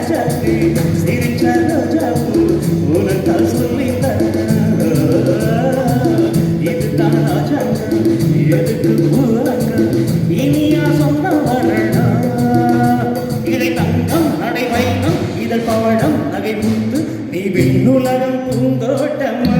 ராஜாக்கு சிரிச்ச ராஜாவு உனக்கு சொல்லித்தர. இதுதான் ராஜாங்க எதுக்கு பூவாங்க இனியா சொன்ன வரணா இதை தங்கம் நடைவைனம் இதழ் பவழம் நகை முத்து நீ விண்ணுலகம் பூந்தோட்டமா?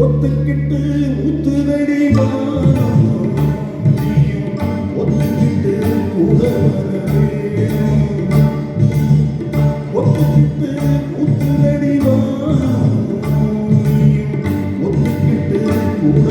ஒத்துக்கிட்டு ஊத்துதடி வானம் நீயும் ஒத்துக்கிட்டு கூட வர வேணும் ஒத்துக்கிட்டு ஊத்துதடி வானம் நீயும் ஒத்துக்கிட்டு கூட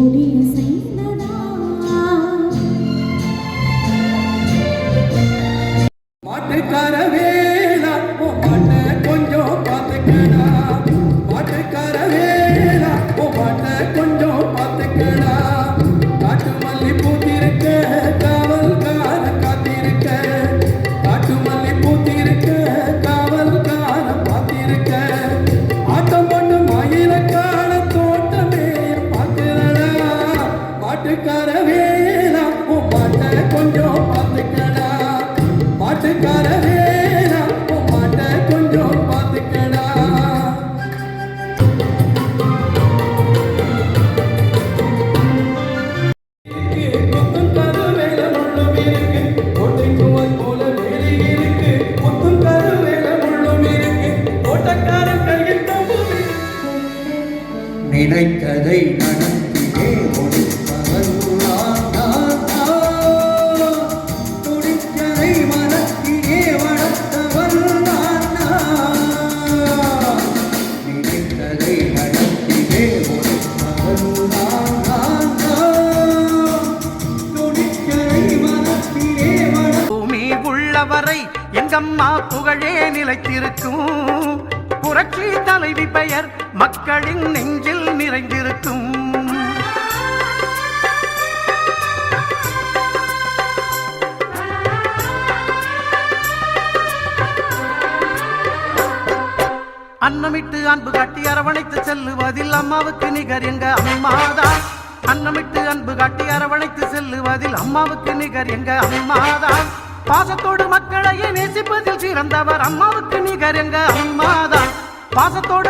holy நினைத்ததை நடத்தியே முடிப்பவன் நான், மனத்திலே நினைத்ததை நடத்தியே உள்ளவரை எங்கம்மா புகழே நிலைத்திருக்கும். புரட்சி தலைவி பெயர் மக்களின் நிறைந்திருக்கும் அன்னமிட்டு அன்பு காட்டி அரவணைத்து செல்லுவதில் அம்மாவுக்கு நிகர் எங்க அம்மாதான். அன்னமிட்டு அன்பு காட்டி அரவணைத்து செல்லுவதில் அம்மாவுக்கு நிகர் எங்க அம்மாதான். பாசத்தோடு மக்களையே நேசிப்பதில் சிறந்தவர் அம்மாவுக்கு நிகர் எங்க அம்மாதான். பாசத்தோடு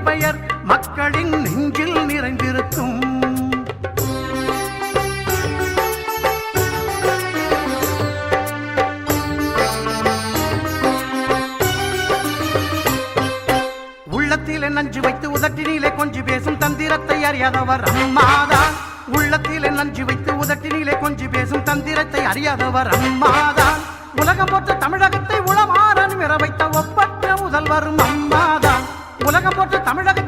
மக்களின் நெஞ்சில் நிறைந்திருக்கும். உள்ளத்திலே நஞ்சு வைத்து உதட்டினிலே கொஞ்சி பேசும் தந்திரத்தை அறியாதவர் அம்மாதான் உள்ளத்திலே நஞ்சு வைத்து உதட்டினிலே கொஞ்சி பேசும் தந்திரத்தை அறியாதவர் அம்மாதான் உலகம் போற்ற தமிழகத்தை உளமாறன் விர வைத்த ஒப்பற்ற முதல்வரும் அம்மாதான் உலகம் போற்ற தமிழக